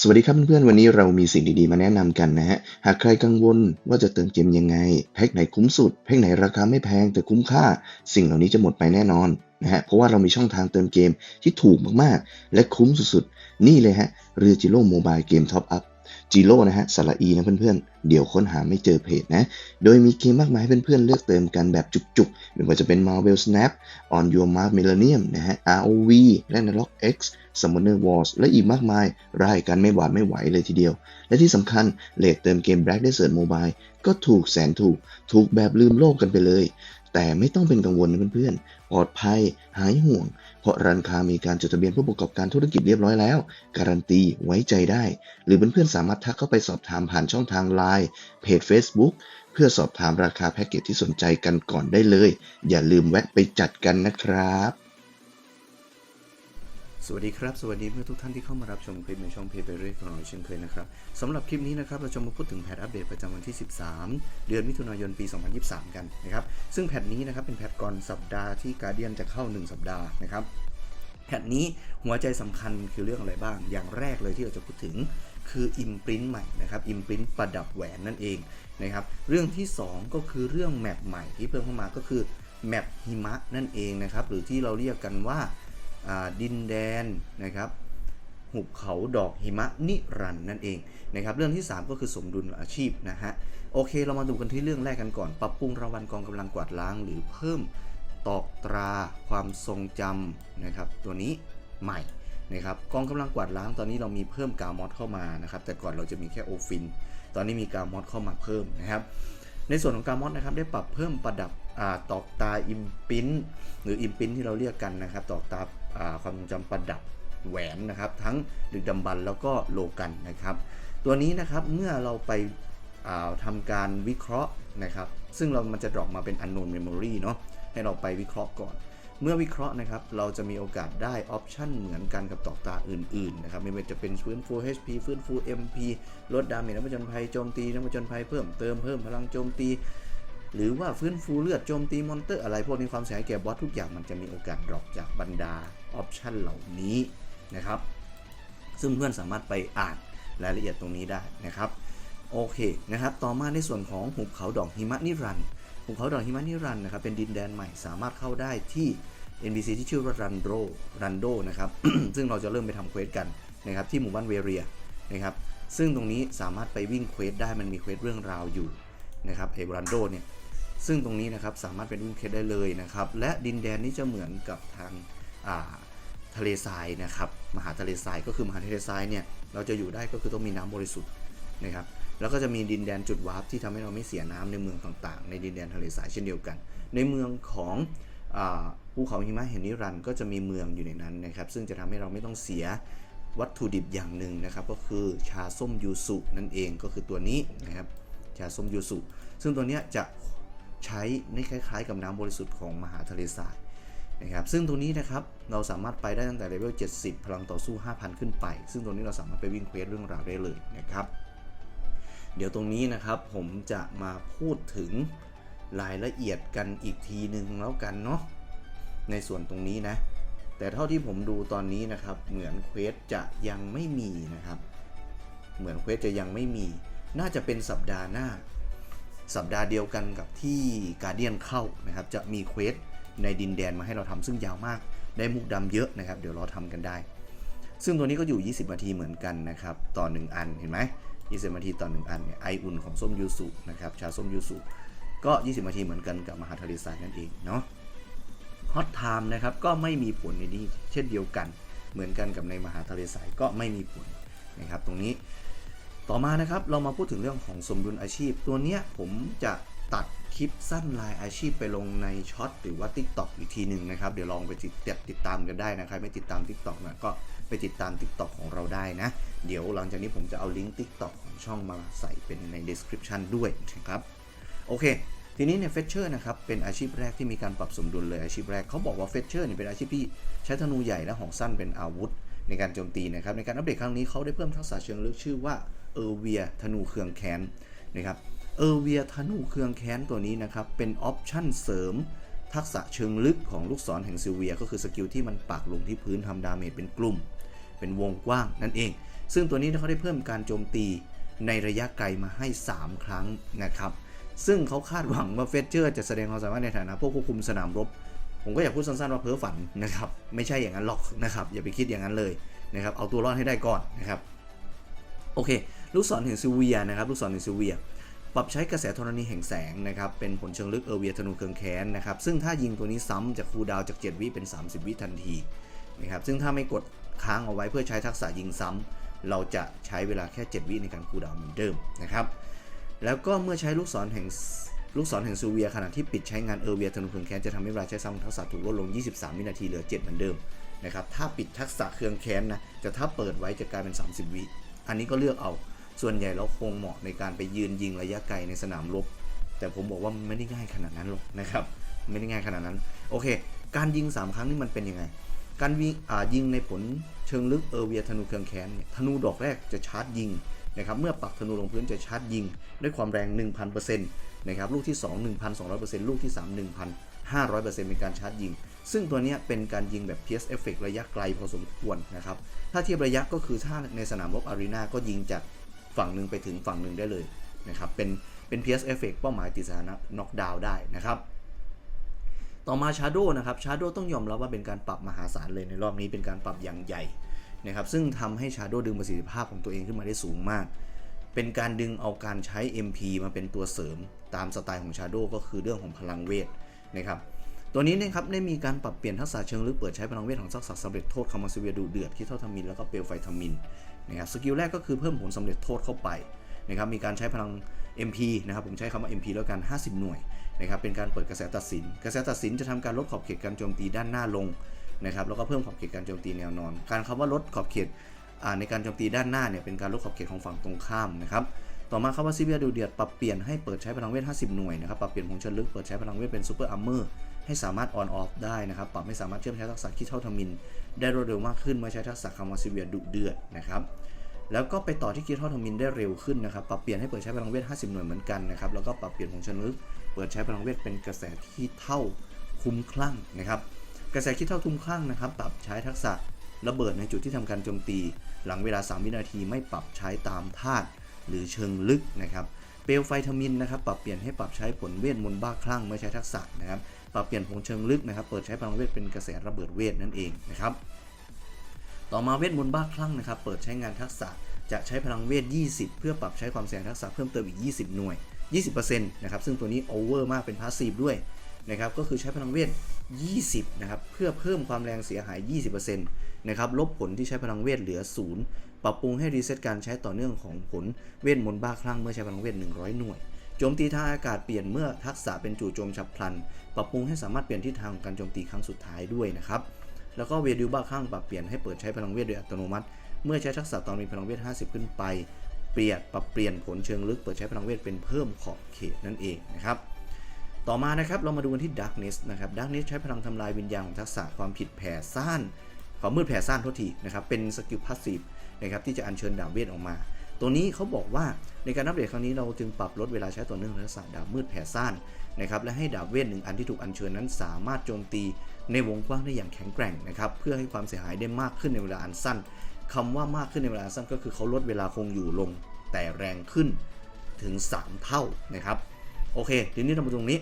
สวัสดีครับเพื่อนๆวันนี้เรามีสิ่งดีๆมาแนะนำกันนะฮะ หากใครกังวลว่าจะเติมเกมยังไง แพ็คไหนคุ้มสุด แพ็คไหนราคาไม่แพงแต่คุ้มค่า สิ่งเหล่านี้จะหมดไปแน่นอนนะฮะเพราะว่าเรามีช่องทางเติมเกมที่ถูกมากๆ และคุ้มสุดๆ นี่เลยฮะเรือจิโร่โมบายเกมท็อปอัพ จิโร่นะฮะสระอีนะเพื่อนๆ เดี๋ยวค้นหาไม่เจอเพจนะ โดยมีเกมมากมายให้เพื่อนๆ เลือกเติมกันแบบจุกๆ ไม่ว่าจะเป็น Marvel Snap On Your Mark Millennium นะฮะ ROV และ n a r o k X Summoner Wars และอีกมากมาย รายกันไม่หวาดไม่ไหวเลยทีเดียว และที่สำคัญเลทเติมเกม Black Desert Mobile ก็ถูกแสนถูก ถูกแบบลืมโลกกันไปเลย แต่ไม่ต้องเป็นกังวลนะเพื่อนๆ ปลอดภัย หายห่วง เพราะร้านค้ามีการจดทะเบียนผู้ประกอบการธุรกิจเรียบร้อยแล้ว การันตีไว้ใจได้ หรือเพื่อนๆ สามารถทักเข้าไปสอบถามผ่านช่องทาง Line เพจ Facebook เพื่อสอบถามราคาแพ็กเกจที่สนใจกันก่อนได้เลย อย่าลืมแวะไปจัดกันนะครับ สวัสดีครับ สวัสดีเพื่อนทุกท่านที่เข้ามารับชมคลิปในช่องเพจไปเรื่อยของเราเช่นเคยนะครับสำหรับคลิปนี้นะครับเราจะมาพูดถึงแพทอัปเดตประจำวันที่ 13 เดือนมิถุนายนปี 2023 กันนะครับซึ่งแพทนี้นะครับเป็นแพทก่อนสัปดาห์ที่การเดียนจะเข้า 1 สัปดาห์นะครับแพทนี้หัวใจสำคัญคือเรื่องอะไรบ้าง อย่างแรกเลยที่เราจะพูดถึงคืออิมปรินต์ใหม่นะครับอิมปรินต์ประดับแหวนนั่นเองนะครับเรื่องที่ 2 ก็คือเรื่องแมปใหม่ที่เพิ่มเข้ามาก็คือแมปหิมะนั่นเองนะครับหรือที่เราเรียกกันว่า ดินแดนนะครับหุบเขาดอกหิมะนิรันด์นั่นเองนะครับเรื่องที่ 3 ก็คือสมดุลอาชีพนะฮะโอเค เรามาดูกันที่เรื่องแรกกันก่อน ปรับปรุงรางวัลกองกำลังกวาดล้าง หรือเพิ่มตอกตราความทรงจำนะครับตัวนี้ใหม่นะครับกองกำลังกวาดล้างตอนนี้เรามีเพิ่มกามอดเข้ามานะครับแต่ก่อนเราจะมีแค่โอฟิน ตอนนี้มีกามอดเข้ามาเพิ่มนะครับในส่วนของกามอดนะครับได้ปรับเพิ่มประดับอตอกตาอิมพินหรืออิมพินที่เราเรียกกันนะครับตอกตา ความทรงจำประดับแหวนนะครับ ทั้งดึกดำบรรพ์แล้วก็โลกันนะครับ ตัวนี้นะครับเมื่อเราไปาทำการวิเคราะห์นะครับ ซึ่งเรามันจะดรอปมาเป็น unknown memory เนาะให้เราไปวิเคราะห์ก่อน เมื่อวิเคราะห์นะครับ เราจะมีโอกาสได้ออปชันเหมือนกันกับตอกตาอื่นๆนะครับไม่ว่าจะเป็นฟื้นฟู HP ฟื้นฟู MP ลดดาเมจนักผจญภัยโจมตีนักผจญภัยเพิ่มเติมเพิ่มพลังโจมตี หรือว่าฟื้นฟูเลือดโจมตีมอนเตอร์อะไรพวกนี้ความเสียหายแก่บอสทุกอย่างมันจะมีโอกาสดรอปจากบรรดาออปชันเหล่านี้นะครับ ซึ่งเพื่อนสามารถไปอ่านรายละเอียดตรงนี้ได้นะครับโอเคนะครับ ต่อมาในส่วนของหุบเขาดอกหิมะนิรันด์หุบเขาดอกหิมะนิรันด์นะครับเป็นดินแดนใหม่สามารถเข้าได้ที่ NPC ที่ชื่อว่ารันโดรันโดนะครับซึ่งเราจะเริ่มไปทำเควสกันนะครับที่หมู่บ้านเวเรียนะครับซึ่งตรงนี้สามารถไปวิ่งเควสได้มันมีเควสเรื่องราวอยู่นะครับไอ้รันโดเนี่ย ซึ่งตรงนี้นะครับสามารถเป็นวิ่งเควสได้เลยนะครับ และดินแดนนี้จะเหมือนกับทางาทะเลทรายนะครับมหาทะเลทรายก็คือมหาทะเลทรายเนี่ยเราจะอยู่ได้ก็คือต้องมีน้ำบริสุทธิ์นะครับแล้วก็จะมีดินแดนจุดวาร์ปที่ทำให้เราไม่เสียน้ำในเมืองต่างๆ ในดินแดนทะเลทรายเช่นเดียวกัน ในเมืองของภูเขาหิมะแห่งนิรันด์ก็จะมีเมืองอยู่ในนั้นนะครับซึ่งจะทำให้เราไม่ต้องเสียวัตถุดิบอย่างหนึ่งนะครับ ก็คือชาส้มยูสุนั่นเองก็คือตัวนี้นะครับชาส้มยูสุซึ่งตัวเนี้ยจะ ใช้ในคล้าย ๆ กับน้ำบริสุทธิ์ของมหาทะเลทรายนะครับซึ่งตัวนี้นะครับเราสามารถไปได้ตั้งแต่เลเวล 70 พลังต่อสู้ 5,000 ขึ้นไป ซึ่งตัวนี้เราสามารถไปวิ่งเควสเรื่องราวได้เลยนะครับ เดี๋ยวตรงนี้นะครับผมจะมาพูดถึงรายละเอียดกันอีกทีหนึ่งแล้วกันเนาะในส่วนตรงนี้นะ แต่เท่าที่ผมดูตอนนี้นะครับ เหมือนเควสจะยังไม่มีนะครับ เหมือนเควสจะยังไม่มี น่าจะเป็นสัปดาห์หน้า สัปดาห์เดียวกันกับที่การเดียนเข้านะครับ จะมีเควสในดินแดนมาให้เราทำซึ่งยาวมาก ได้มุกดำเยอะนะครับ เดี๋ยวรอทำกันได้ ซึ่งตัวนี้ก็อยู่ 20 นาทีเหมือนกันนะครับ ต่อ 1 อันเห็นไหม20 นาทีต่อ 1 อันเนี่ยไออุ่นของส้มยูสุนะครับชาส้มยูสุก็ 20 นาทีเหมือนกันกับมหาทะเลทรายนั่นเองเนาะฮอตไทม์นะครับก็ไม่มีผลในนี้เช่นเดียวกัน เหมือนกันกับในมหาทะเลทรายก็ไม่มีผลนะครับตรงนี้ ต่อมานะครับเรามาพูดถึงเรื่องของสมดุลอาชีพ ตัวเนี้ยผมจะตัดคลิปสั้นลายอาชีพไปลงในช็อตหรือว่า TikTok อีกทีหนึ่งนะครับ เดี๋ยวลองไปติดติดตามกันได้นะครับ ไม่ติดตาม TikTok นะก็ไปติดตาม TikTok ของเราได้นะ เดี๋ยวหลังจากนี้ผมจะเอาลิงก์ TikTok ของช่องมาใส่เป็นใน description ด้วยนะครับโอเค ทีนี้เนี่ยเฟชเชอร์นะครับเป็นอาชีพแรกที่มีการปรับสมดุลเลยอาชีพแรกเขาบอกว่าเฟชเชอร์เนี่ยเป็นอาชีพที่ใช้ธนูใหญ่และหอกสั้นเป็นอาวุธ ในการโจมตีนะครับในการอัปเดตครั้งนี้เขาได้เพิ่มทักษะเชิงลึกชื่อว่า ออร์เวียธนูเครืองแค้นนะครับเออร์เวียธนูเครืองแค้นตัวนี้นะครับ เป็นออปชั่นเสริม ทักษะเชิงลึกของลูกศรแห่งซิลเวีย ก็คือสกิลที่มันปักลงที่พื้นทำดาเมจเป็นกลุ่ม เป็นวงกว้างนั่นเอง ซึ่งตัวนี้เขาได้เพิ่มการโจมตีในระยะไกลมาให้ 3 ครั้งนะครับ ซึ่งเขาคาดหวังว่าเฟสเจอร์จะแสดงความสามารถในฐานะผู้ควบคุมสนามรบ ผมก็อยากพูดสั้นๆว่าเพ้อฝันนะครับ ไม่ใช่อย่างนั้นหรอกนะครับ อย่าไปคิดอย่างนั้นเลยนะครับ เอาตัวรอดให้ได้ก่อนนะครับ โอเค ลูกศรแห่งซิเวียนะครับลูกศรแห่งซิเวีย ปรับใช้กระแสธรณีแห่งแสงนะครับเป็นผลเชิงลึกเออร์เวียธนูเคืองแค้นนะครับซึ่งถ้ายิงตัวนี้ซ้ำจากคูดาวจาก 7 วิเป็น 30 วิทันทีนะครับซึ่งถ้าไม่กดค้างเอาไว้เพื่อใช้ทักษะยิงซ้ำเราจะใช้เวลาแค่ 7 วิในการคูดาวเหมือนเดิมนะครับแล้วก็เมื่อใช้ลูกศรแห่งลูกศรแห่งซูเวียขณะที่ปิดใช้งานเออร์เวียธนูเคืองแค้นจะทำให้เวลาใช้ซ้ำทักษะถูกลดลง 23 วินาทีเหลือ 7 เหมือนเดิมนะครับถ้าปิดทักษะเคืองแค้นนะแต่ถ้าเปิดไว้จะกลายเป็น 30 วิ อันนี้ก็เลือกเอา ส่วนใหญ่เราคงเหมาะในการไปยืนยิงระยะไกลในสนามรบ แต่ผมบอกว่ามันไม่ได้ง่ายขนาดนั้นหรอกนะครับ ไม่ได้ง่ายขนาดนั้น โอเค การยิง 3 ครั้งนี่มันเป็นยังไง การวิอ่ายิงในผลเชิงลึกเออเวียธนูเคืองแค้นเนี่ยธนูดอกแรกจะชาร์จยิงนะครับ เมื่อปักธนูลงพื้นจะชาร์จยิง ด้วยความแรง 1,000%นะครับ ลูกที่ 2 1,200%ลูกที่ 3 1,500%เป็นการชาร์จยิง ซึ่งตัวนี้เป็นการยิงแบบ PS Effect ระยะไกลพอสมควรนะครับ ถ้าเทียบระยะก็คือถ้าในสนามรบอารีนาก็ยิงจาก ฝั่งหนึ่งไปถึงฝั่งหนึ่งได้เลยนะครับเป็นเป็น PS Effect เป้าหมายติดสถานะน็อกดาวน์ได้นะครับต่อมา Shadow นะครับ Shadow ต้องยอมรับว่าเป็นการปรับมหาศาลเลยในรอบนี้เป็นการปรับอย่างใหญ่นะครับซึ่งทำให้ Shadow ดึงประสิทธิภาพของตัวเองขึ้นมาได้สูงมาก เป็นการดึงเอาการใช้ MP มาเป็นตัวเสริมตามสไตล์ของ Shadow ก็คือเรื่องของพลังเวทนะครับตัวนี้นะครับได้มีการปรับเปลี่ยนทักษะเชิงลึกเปิดใช้พลังเวทของทักษะสำเร็จโทษคามาซเวียดูเดือดคิดเท่าทามินแล้วก็เปลวไฟทามิน นะครับสกิลแรกก็คือเพิ่มผลสำเร็จโทษเข้าไปนะครับมีการใช้พลัง MP นะครับผมใช้คำว่า MP แล้วกัน 50 หน่วยนะครับเป็นการเปิดกระแสตัดสิน กระแสตัดสินจะทำการลดขอบเขตการโจมตีด้านหน้าลงนะครับแล้วก็เพิ่มขอบเขตการโจมตีแนวนอน การคำว่าลดขอบเขตในการโจมตีด้านหน้าเนี่ยเป็นการลดขอบเขตของฝั่งตรงข้ามนะครับ ต่อมาคำว่าซิเวียดูเดือดปรับเปลี่ยนให้เปิดใช้พลังเวท 50 หน่วยนะครับปรับเปลี่ยนผงเชิงลึกเปิดใช้พลังเวทเป็นซูเปอร์อัมเมอร์ให้สามารถออนออฟได้นะครับปรับให้สามารถเชื่อมใช้ทักษะคิดเท่าทมิน ได้รวดเร็วมากขึ้นเมื่อใช้ทักษะคำว่าซิเวียดุเดือดนะครับแล้วก็ไปต่อที่คิดเท่าทมินได้เร็วขึ้นนะครับปรับเปลี่ยนให้เปิดใช้พลังเวท 50 หน่วยเหมือนกันนะครับแล้วก็ปรับเปลี่ยนผงเชิงลึกเปิดใช้พลังเวทเป็นกระแสที่เท่าคุ้มคลั่งนะครับกระแสคิดเท่าคุ้มคลั่งนะครับปรับใช้ทักษะระเบิดในจุดที่ทำการโจมตี หลังเวลา 3 วินาทีไม่ปรับใช้ตามธาตุ หรือเชิงลึกนะครับเปลวไฟทมินนะครับปรับเปลี่ยนให้ปรับใช้ผลเวทมนต์บ้าคลั่งเมื่อใช้ทักษะนะครับปรับเปลี่ยนผงเชิงลึกนะครับ เปิดใช้พลังเวทเป็นกระแสระเบิดเวทนั่นเองนะครับต่อมาเวทมนต์บ้าคลั่งนะครับ เปิดใช้งานทักษะจะใช้พลังเวท 20 เพื่อปรับใช้ความเสี่ยงทักษะเพิ่มเติมอีก 20 หน่วย 20%นะครับซึ่งตัวนี้โอเวอร์มากเป็นพาสซีฟด้วย นะครับก็คือใช้พลังเวท 20 นะครับ เพื่อเพิ่มความแรงเสียหาย 20%นะครับลบผลที่ใช้พลังเวทเหลือ 0 ปรับปรุงให้รีเซ็ตการใช้ต่อเนื่องของผลเวทมนต์บ้าคลั่งเมื่อใช้พลังเวท 100 หน่วยโจมตีทางอากาศเปลี่ยนเมื่อทักษะเป็นจู่โจมฉับพลัน ปรับปรุงให้สามารถเปลี่ยนทิศทางของการโจมตีครั้งสุดท้ายด้วยนะครับแล้วก็เวดิวบ้าคลั่งปรับเปลี่ยนให้เปิดใช้พลังเวทโดยอัตโนมัติ เมื่อใช้ทักษะตอนมีพลังเวท 50 ขึ้นไป เปลี่ยนปรับเปลี่ยนผลเชิงลึกเปิดใช้พลังเวทเป็นเพิ่มขอบเขตนั่นเองนะครับ ต่อมานะครับเรามาดูกันที่ Darkness นะครับ Darkness ใช้พลังทำลายวิญญาณของทักษะความผิดแผ่ซ่านความมืดแผ่ซ่านโทษทีนะครับเป็นสกิลพาสซีฟนะครับที่จะอัญเชิญดาบเวทออกมา ตัวนี้เขาบอกว่าในการอัปเดตครั้งนี้เราจึงปรับลดเวลาใช้ต่อเนื่องทักษะดาบมืดแผ่ซ่านนะครับและให้ดาบเวทหนึ่งอันที่ถูกอัญเชิญนั้นสามารถโจมตีในวงกว้างได้อย่างแข็งแกร่งนะครับเพื่อให้ความเสียหายได้มากขึ้นในเวลาอันสั้นคำว่ามากขึ้นในเวลาสั้นก็คือเขาลดเวลาคงอยู่ลง แต่แรงขึ้นถึง 3 เท่านะครับโอเคทีนี้เรามาตรงนี้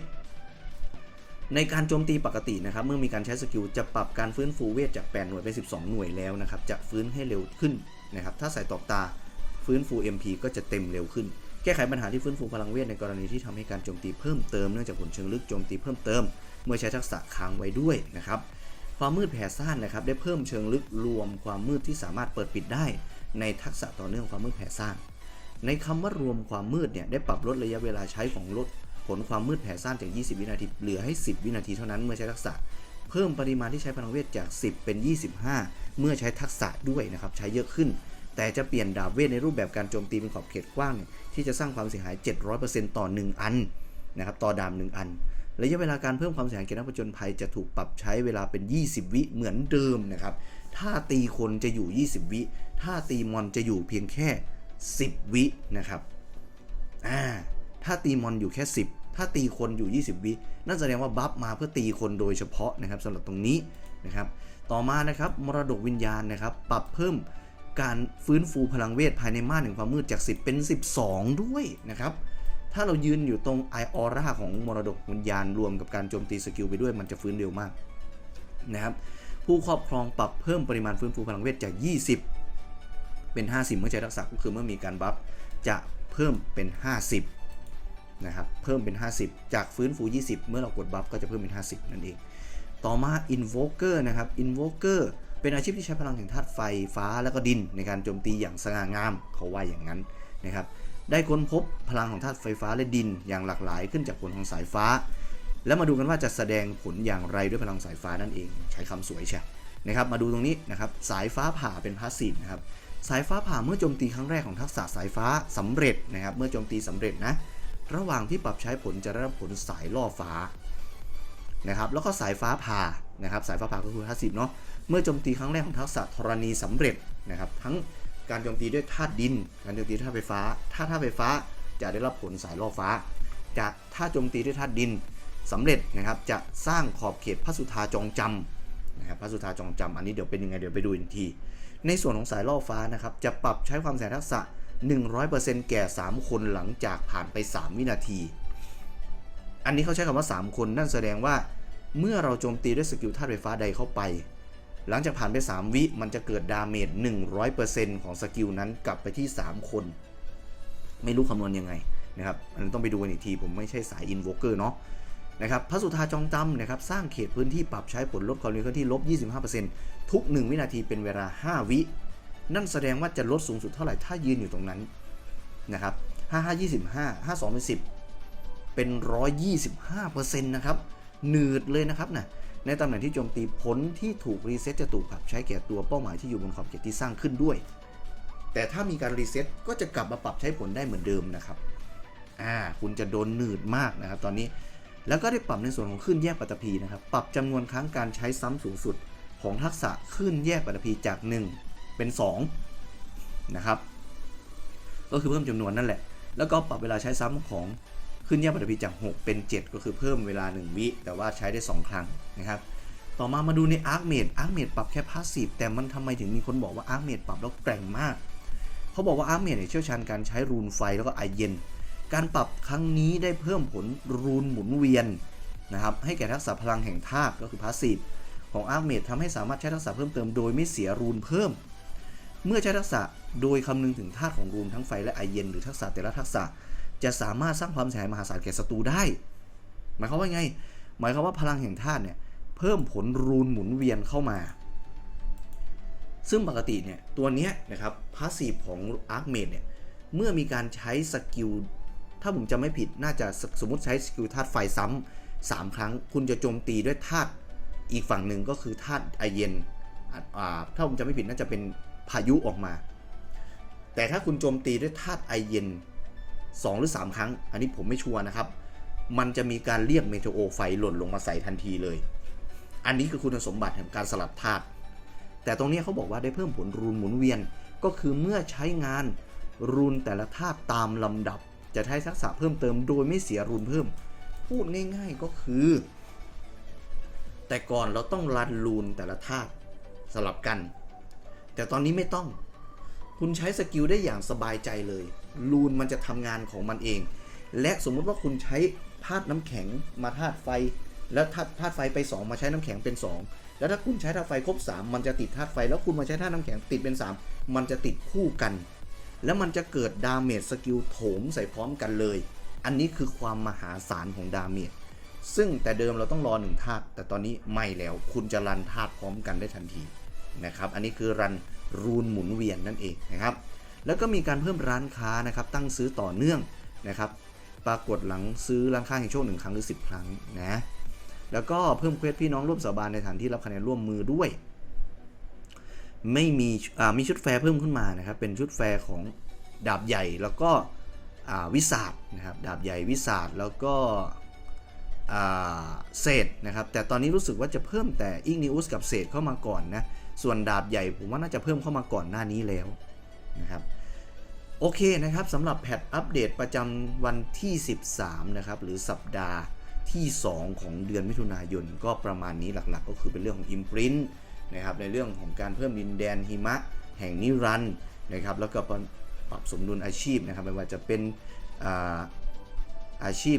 ในการโจมตีปกตินะครับ เมื่อมีการใช้สกิลจะปรับการฟื้นฟูเวทจาก 8 หน่วยเป็น 12 หน่วยแล้วนะครับ จะฟื้นให้เร็วขึ้นนะครับ ถ้าใส่ตอกตาฟื้นฟู MP ก็จะเต็มเร็วขึ้น แก้ไขปัญหาที่ฟื้นฟูพลังเวทในกรณีที่ทำให้การโจมตีเพิ่มเติมเนื่องจากผลเชิงลึกโจมตีเพิ่มเติม เมื่อใช้ทักษะค้างไว้ด้วยนะครับ ความมืดแผ่ซ่านนะครับได้เพิ่มเชิงลึกรวมความมืดที่สามารถเปิดปิดได้ ในทักษะต่อเนื่องความมืดแผ่ซ่านในคำว่ารวมความมืดเนี่ยได้ปรับลดระยะเวลาใช้ของลด ผลความมืดแผ่ซ่านจาก 20 วินาที เหลือให้ 10 วินาทีเท่านั้นเมื่อใช้ทักษะ เพิ่มปริมาณที่ใช้พลังเวทจาก 10 เป็น 25 เมื่อใช้ทักษะด้วยนะครับ ใช้เยอะขึ้น แต่จะเปลี่ยนดาบเวทในรูปแบบการโจมตีเป็นขอบเขตกว้างเนี่ยที่จะสร้างความเสียหาย 700%ต่อ 1 อันนะครับต่อดาบ1อันระยะเวลาการเพิ่มความเสียหายแก่นักผจญภัยจะถูกปรับใช้เวลาเป็น 20 วิเหมือนเดิมนะครับ ถ้าตีคนจะอยู่ 20 วิ ถ้าตีมอนจะอยู่เพียงแค่ 10 วินะครับ อ่า ถ้าตีมอนอยู่แค่ 10 ถ้าตีคนอยู่ 20 วินั่นแสดงว่าบัฟมาเพื่อตีคนโดยเฉพาะนะครับสำหรับตรงนี้นะครับต่อมานะครับมรดกวิญญาณนะครับปรับเพิ่มการฟื้นฟูพลังเวทภายในม่านแห่งความมืดจาก 10 เป็น 12 ด้วยนะครับถ้าเรายืนอยู่ตรงไอออร่าของมรดกวิญญาณรวมกับการโจมตีสกิลไปด้วยมันจะฟื้นเร็วมากนะครับผู้ครอบครองปรับเพิ่มปริมาณฟื้นฟูพลังเวทจาก 20 เป็น 50 เมื่อใช้ทักษะก็คือเมื่อมีการบัฟจะเพิ่มเป็น 50 นะครับเพิ่มเป็น 50 จากฟื้นฟู 20 เมื่อเรากดบัฟก็จะเพิ่มเป็น 50 นั่นเอง ต่อมา Invoker นะครับ Invoker เป็นอาชีพที่ใช้พลังแห่งธาตุไฟฟ้าแล้วก็ดิน ในการโจมตีอย่างสง่างามเขาว่าอย่างนั้นนะครับได้ค้นพบพลังของธาตุไฟฟ้าและดินอย่างหลากหลายขึ้นจากผลของสายฟ้า แล้วมาดูกันว่าจะแสดงผลอย่างไรด้วยพลังสายฟ้านั่นเอง ใช้คำสวยใช่นะครับมาดูตรงนี้นะครับสายฟ้าผ่าเป็นพาสซีฟนะครับสายฟ้าผ่าเมื่อโจมตีครั้งแรกของทักษะสายฟ้าสำเร็จนะครับเมื่อโจมตีสำเร็จนะ ระหว่างที่ปรับใช้ผลจะได้รับผลสายล่อฟ้านะครับแล้วก็สายฟ้าผ่านะครับสายฟ้าผ่าก็คือพาสซีฟเนาะเมื่อโจมตีครั้งแรกของทักษะธรณีสำเร็จนะครับทั้งการโจมตีด้วยธาตุดิน การโจมตีธาตุไฟฟ้าถ้าธาตุไฟฟ้าจะได้รับผลสายล่อฟ้า จะถ้าโจมตีด้วยธาตุดินสำเร็จนะครับจะสร้างขอบเขตพระสุธาจองจำนะครับพระสุธาจองจำอันนี้เดี๋ยวเป็นยังไงเดี๋ยวไปดูอีกที ในส่วนของสายล่อฟ้านะครับจะปรับใช้ความแสนทักษะ 100%แก่ 3 คนหลังจากผ่านไป 3 วินาที อันนี้เขาใช้คำว่า 3 คนนั่นแสดงว่า เมื่อเราโจมตีด้วยสกิลธาตุไฟฟ้าใดเข้าไป หลังจากผ่านไป 3 วิมันจะเกิดดาเมจ 100%ของสกิลนั้นกลับไปที่ 3 คน ไม่รู้คำนวณยังไงนะครับอันนั้ต้องไปดูกันอีกที ผมไม่ใช่สายอินโวเกอร์เนาะนะครับพระสุธาจองจำนะครับสร้างเขตพื้นที่ปรับใช้ผลลดความเร็วเคลื่อนที่ลบ 25%ทุก 1 วินาทีเป็นเวลา 5 วิ นั่นแสดงว่าจะลดสูงสุดเท่าไหร่ถ้ายืนอยู่ตรงนั้นนะครับ5 5 25 5 2เป็น10เป็น125%นะครับหนืดเลยนะครับนะในตำแหน่งที่โจมตีผลที่ถูกรีเซ็ตจะถูกปรับใช้แก่ตัวเป้าหมายที่อยู่บนขอบเขตที่สร้างขึ้นด้วย แต่ถ้ามีการรีเซ็ตก็จะกลับมาปรับใช้ผลได้เหมือนเดิมนะครับอ่าคุณจะโดนหนืดมากนะครับตอนนี้แล้วก็ได้ปรับในส่วนของขึ้นแยกปัตตภีนะครับ ปรับจำนวนครั้งการใช้ซ้ำสูงสุดของทักษะขึ้นแยกปัตตภีจาก 1 เป็น2นะครับ ก็คือเพิ่มจำนวนนั่นแหละ แล้วก็ปรับเวลาใช้ซ้ำของขึ้นแยกปัตตภีจาก 6 เป็น 7 ก็คือเพิ่มเวลา 1 วิ แต่ว่าใช้ได้ 2 ครั้งนะครับ ต่อมามาดูในอาร์คเมดอาร์คเมดปรับแค่พาสซีฟแต่มันทำไมถึงมีคนบอกว่าอาร์คเมดปรับแล้วแกร่งมาก เขาบอกว่าอาร์คเมดเนี่ยเชี่ยวชาญการใช้รูนไฟแล้วก็ไอเย็น การปรับครั้งนี้ได้เพิ่มผลรูนหมุนเวียนนะครับให้แก่ทักษะพลังแห่งธาตุก็คือพาสซีฟของอาร์คเมดทำให้สามารถใช้ทักษะเพิ่มเติมโดยไม่เสียรูนเพิ่ม เมื่อใช้ทักษะโดยคำนึงถึงธาตุของรูนทั้งไฟและไอเย็นหรือทักษะแต่ละทักษะจะสามารถสร้างความเสียหายมหาศาลแก่ศัตรูได้ หมายความว่าไง หมายความว่าพลังแห่งธาตุเนี่ยเพิ่มผลรูนหมุนเวียนเข้ามา ซึ่งปกติเนี่ยตัวเนี้ยนะครับพาสซีฟของอาร์คเมดเนี่ยเมื่อมีการใช้สกิลถ้าผมจำไม่ผิดน่าจะสสมมติใช้สกิลธาตุไฟซ้ำสามครั้ง คุณจะโจมตีด้วยธาตุอีกฝั่งหนึ่งก็คือธาตุไอเย็นถ้าผมจำไม่ผิดน่าจะเป็น พายุออกมา แต่ถ้าคุณโจมตีด้วยธาตุไอเย็น 2 หรือ 3 ครั้ง อันนี้ผมไม่ชัวร์นะครับ มันจะมีการเรียกเมโทโอไฟหล่นลงมาใส่ทันทีเลย อันนี้คือคุณสมบัติแห่งการสลัดธาตุแต่ตรงนี้เขาบอกว่าได้เพิ่มผลรูนหมุนเวียนก็คือเมื่อใช้งานรูนแต่ละธาตุตามลำดับ จะใช้ทักษะเพิ่มเติมโดยไม่เสียรูนเพิ่ม พูดง่าย ๆก็คือ แต่ก่อนเราต้องรันรูนแต่ละธาตุสลับกัน แต่ตอนนี้ไม่ต้อง คุณใช้สกิลได้อย่างสบายใจเลย รูนมันจะทำงานของมันเอง และสมมติว่าคุณใช้ธาตุน้ำแข็งมาธาตุไฟ แล้วธาตุธาตุไฟไป 2 มาใช้น้ำแข็งเป็น 2 แล้วถ้าคุณใช้ธาตุไฟครบ 3 มันจะติดธาตุไฟ แล้วคุณมาใช้ธาตุน้ำแข็งติดเป็น 3 มันจะติดคู่กัน แล้วมันจะเกิดดาเมจสกิลโถมใส่พร้อมกันเลย อันนี้คือความมหาศาลของดาเมจซึ่งแต่เดิมเราต้องรอหนึ่งธาตุแต่ตอนนี้ไม่แล้วคุณจะรันธาตุพร้อมกันได้ทันที นะครับ อันนี้คือรันรูนหมุนเวียนนั่นเองนะครับ แล้วก็มีการเพิ่มร้านค้านะครับตั้งซื้อต่อเนื่องนะครับ ปรากฏหลังซื้อร้านค้าแห่งโชคหนึ่งครั้งหรือ 10 ครั้งนะแล้วก็เพิ่มเควสพี่น้องร่วมสาบานในฐานที่รับคะแนนร่วมมือด้วย ไม่มีมีชุดแฟร์เพิ่มขึ้นมานะครับ เป็นชุดแฟร์ของดาบใหญ่แล้วก็วิสาดนะครับดาบใหญ่วิสาดแล้วก็เศษนะครับ แต่ตอนนี้รู้สึกว่าจะเพิ่มแต่อิกนิอุสกับเศษเข้ามาก่อนนะ ส่วนดาบใหญ่ผมว่าน่าจะเพิ่มเข้ามาก่อนหน้านี้แล้วนะครับโอเคนะครับสำหรับแพทอัปเดตประจำวันที่ 13 นะครับ หรือสัปดาห์ที่ 2 ของเดือนมิถุนายน ก็ประมาณนี้หลักๆ ก็คือเป็นเรื่องของ Imprint นะครับในเรื่องของการเพิ่มดินแดนหิมะ แห่งนิรันด์นะครับแล้วก็ปรับสมดุลอาชีพนะครับไม่ว่าจะเป็นอาอาชีพ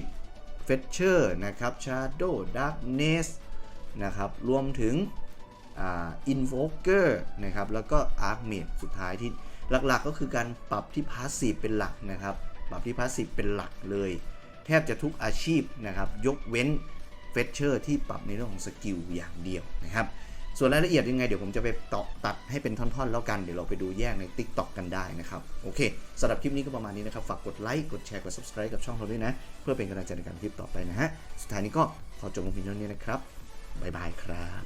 เฟชเชอร์นะครับ Shadow Darkness นะครับรวมถึง อินโวเกอร์นะครับแล้วก็อาร์คเมดสุดท้ายที่หลักๆก็คือการปรับที่พาสซีฟเป็นหลักนะครับ ปรับที่พาสซีฟเป็นหลักเลย แทบจะทุกอาชีพนะครับ ยกเว้นเฟชเชอร์ที่ปรับในเรื่องของสกิลอย่างเดียวนะครับ ส่วนรายละเอียดยังไงเดี๋ยวผมจะไปตอตัดให้เป็นท่อนๆ แล้วกัน เดี๋ยวเราไปดูแยกใน Tik t o อกกันได้นะครับ โอเคสำหรับคลิปนี้ก็ประมาณนี้นะครับ ฝากกดไลค์กดแชร์กด subscribe กับช่องเราด้วยนะ เพื่อเป็นกำลังใจในการคลิปต่อไปนะฮะสุดท้ายนี้ก็ขอจบลงเพียงเท่านี้นะครับบ๊ายบายครับ